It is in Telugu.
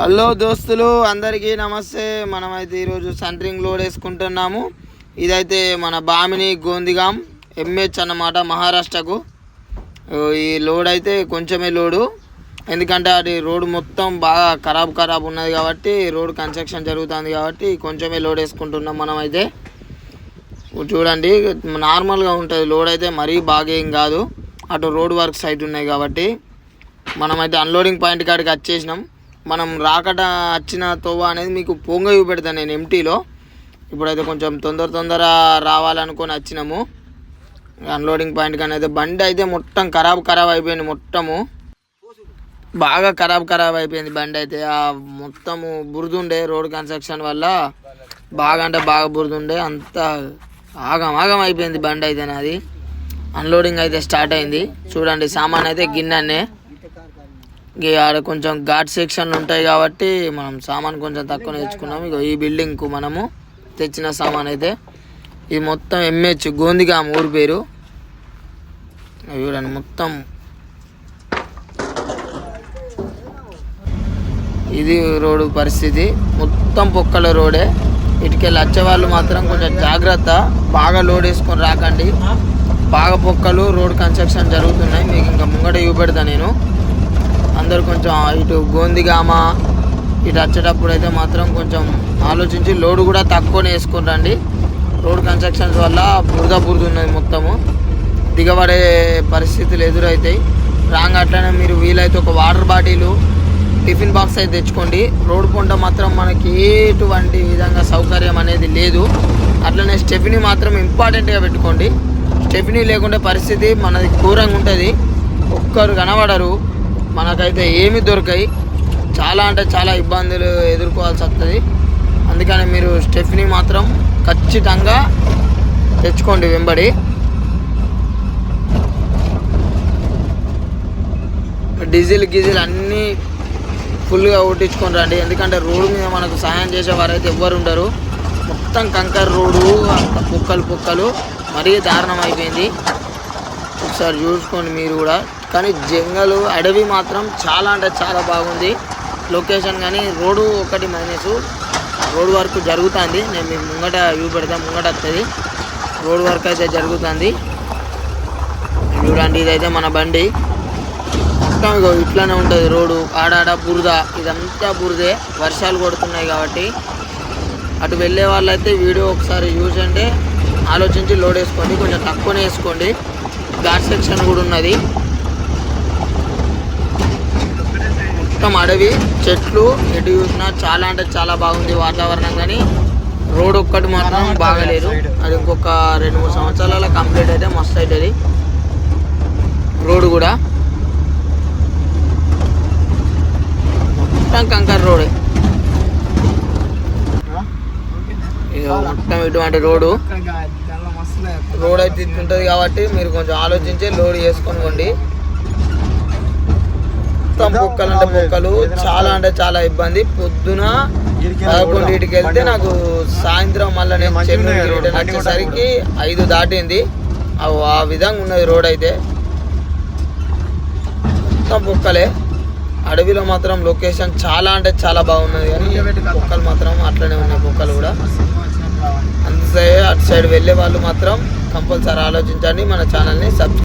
హలో దోస్తులు అందరికీ నమస్తే. మనమైతే ఈరోజు సెంటరింగ్ లోడ్ వేసుకుంటున్నాము. ఇదైతే మన బామిని గోందిగాం ఎంహెచ్ అన్నమాట మహారాష్ట్రకు. ఈ లోడ్ అయితే కొంచెమే లోడు. ఎందుకంటే అది రోడ్ మొత్తం బాగా ఖరాబ్ ఖరాబ్ ఉన్నది కాబట్టి రోడ్ కన్స్ట్రక్షన్ జరుగుతుంది కాబట్టి కొంచెమే లోడ్ వేసుకుంటున్నాం మనమైతే. చూడండి నార్మల్గా ఉంటుంది. లోడ్ అయితే మరీ బాగా ఏం కాదు. అటు రోడ్ వర్క్ సైట్ ఉన్నాయి కాబట్టి మనమైతే అన్లోడింగ్ పాయింట్ కాడికి వచ్చేసినాం. మనం రాకట వచ్చిన తోవ అనేది మీకు పొంగ చూపెడతాను నేను ఎంటీలో. ఇప్పుడైతే కొంచెం తొందర తొందర రావాలనుకొని వచ్చినాము అన్లోడింగ్ పాయింట్ కానీ అయితే బండి అయితే మొత్తం ఖరాబ్ ఖరాబ్ అయిపోయింది మొత్తము. బాగా ఖరాబ్ ఖరాబ్ అయిపోయింది బండి అయితే. ఆ మొత్తము బురదుండే రోడ్ కన్స్ట్రక్షన్ వల్ల బాగా అంటే బాగా బురదుండే అంత ఆగం ఆగం అయిపోయింది బండి అయితే నాది అన్లోడింగ్ అయితే స్టార్ట్ అయింది. చూడండి సామాన్ అయితే గిన్నెనే. ఆడ కొంచెం ఘాట్ సెక్షన్లు ఉంటాయి కాబట్టి మనం సామాన్ కొంచెం తక్కువ తెచ్చుకున్నాం. ఇక ఈ బిల్డింగ్కు మనము తెచ్చిన సామాన్ అయితే ఇది మొత్తం ఎంహెచ్ గోందిగాం ఊరి పేరు. చూడండి మొత్తం. ఇది రోడ్డు పరిస్థితి. మొత్తం పొక్కల రోడే. ఇటుకెళ్ళి వచ్చే వాళ్ళు మాత్రం కొంచెం జాగ్రత్త. బాగా లోడ్ వేసుకొని రాకండి. బాగా పొక్కలు రోడ్ కన్స్ట్రక్షన్ జరుగుతున్నాయి. మీకు ఇంకా ముంగట చూపెడతా నేను. అందరు కొంచెం ఇటు గోందిగామ ఇటు వచ్చేటప్పుడు అయితే మాత్రం కొంచెం ఆలోచించి లోడ్ కూడా తక్కువనే వేసుకుంటండి రోడ్ కన్స్ట్రక్షన్స్ వల్ల బురద బురద ఉన్నది మొత్తము. దిగబడే పరిస్థితులు ఎదురవుతాయి రాంగ్ అట్లనే మీరు వీలైతే ఒక వాటర్ బాటిలు టిఫిన్ బాక్స్ అయితే తెచ్చుకోండి. రోడ్ పొంట మాత్రం మనకి ఎటువంటి విధంగా సౌకర్యం అనేది లేదు. అట్లనే స్టెఫినీ మాత్రం ఇంపార్టెంట్గా పెట్టుకోండి. స్టెఫినీ లేకుంటే పరిస్థితి మనది ఘోరంగా ఉంటుంది. ఒక్కరు కనబడరు. మనకైతే ఏమి దొరకాయి. చాలా అంటే చాలా ఇబ్బందులు ఎదుర్కోవాల్సి వస్తుంది. అందుకని మీరు స్టెఫ్ని మాత్రం ఖచ్చితంగా తెచ్చుకోండి వెంబడి. డీజిల్ గీజిల్ అన్నీ ఫుల్గా కొట్టించుకొని రండి. ఎందుకంటే రోడ్డు మీద మనకు సహాయం చేసే వారైతే ఎవ్వరు ఉండరు. మొత్తం కంకర్ రోడ్డు అంత పుక్కలు పుక్కలు మరీ దారుణం అయిపోయింది ఒకసారి చూసుకోండి మీరు కూడా. కానీ జంగలు అడవి మాత్రం చాలా అంటే చాలా బాగుంది. లొకేషన్ కానీ రోడ్డు ఒకటి మైనస్ రోడ్ వర్క్ జరుగుతుంది. నేను మీకు ముంగట వ్యూ పెడతా ముంగట వస్తుంది రోడ్ వర్క్ అయితే జరుగుతుంది. చూడండి ఇదైతే మన బండి. మొత్తం ఇగో ఇట్లానే ఉంటుంది రోడ్డు. ఆడాడ బురద ఇదంతా బురదే. వర్షాలు కొడుతున్నాయి కాబట్టి. అటు వెళ్ళే వాళ్ళైతే వీడియో ఒకసారి చూసంటే ఆలోచించి లోడ్ వేసుకోండి. కొంచెం తక్కువనే వేసుకోండి. ఘాట్ సెక్షన్ కూడా ఉన్నది. మొత్తం అడవి చెట్లు ఎటు చూసినా చాలా అంటే చాలా బాగుంది వాతావరణం కానీ రోడ్ ఒక్కటి మాత్రం బాగలేదు. అది ఇంకొక రెండు మూడు సంవత్సరాల కంప్లీట్ అయితే మస్తు అవుతుంది రోడ్ కూడా. మొత్తం కంకర్ రోడ్. మొత్తం ఇటువంటి రోడ్డు రోడ్ అయితే ఇట్లుంటుంది కాబట్టి మీరు కొంచెం ఆలోచించి లోడ్ చేసుకొని పోండి. మొత్తం పొక్కలు అంటే పొక్కలు చాలా అంటే చాలా ఇబ్బంది. పొద్దున పదకొండింటికి వెళ్తే నాకు సాయంత్రం మళ్ళీ నేను చెన్నై రిటర్న్ వచ్చేసరికి ఐదు దాటింది. ఆ- ఆ విధంగా ఉన్నది రోడ్ అయితే. మొత్తం పొక్కలే అడవిలో మాత్రం లొకేషన్ చాలా అంటే చాలా బాగున్నది కానీ పొక్కలు మాత్రం అట్లనే ఉన్నాయి పొక్కలు కూడా. అంతే అటు సైడ్ వెళ్ళే వాళ్ళు మాత్రం కంపల్సరీ ఆలోచించండి. మన ఛానల్ని సబ్స్క్రైబ్